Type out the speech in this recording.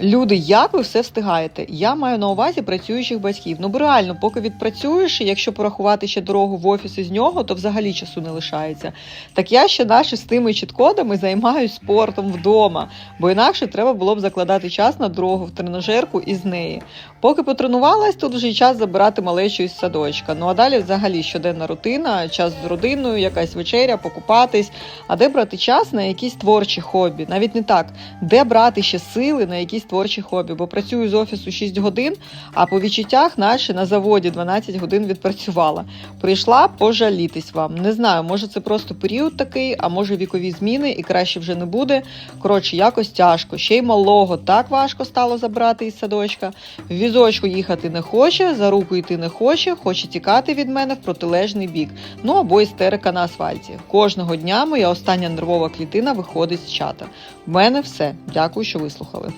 Люди, як ви все встигаєте? Я маю на увазі працюючих батьків. Ну бо реально, поки відпрацюєш, і якщо порахувати ще дорогу в офіс із нього, то взагалі часу не лишається. Так я ще наші з тими чіткодами займаюсь спортом вдома, бо інакше треба було б закладати час на дорогу в тренажерку із неї. Поки потренувалась, тут вже час забирати малечу із садочка. Ну а далі взагалі щоденна рутина, час з родиною, якась вечеря, покупатись. А де брати час на якісь творчі хобі? Навіть не так, де брати ще сили на якісь творчі хобі? Бо працюю з офісу 6 годин, а по відчуттях наче на заводі 12 годин відпрацювала. Прийшла пожалітись вам. Не знаю, може це просто період такий, а може вікові зміни і краще вже не буде. Коротше, якось тяжко. Ще й малого так важко стало забрати із садочка. В візочку їхати не хоче, за руку йти не хоче, хоче тікати від мене в протилежний бік. Ну або істерика на асфальті. Кожного дня моя остання нервова клітина виходить з чата. В мене все. Дякую, що вислухали.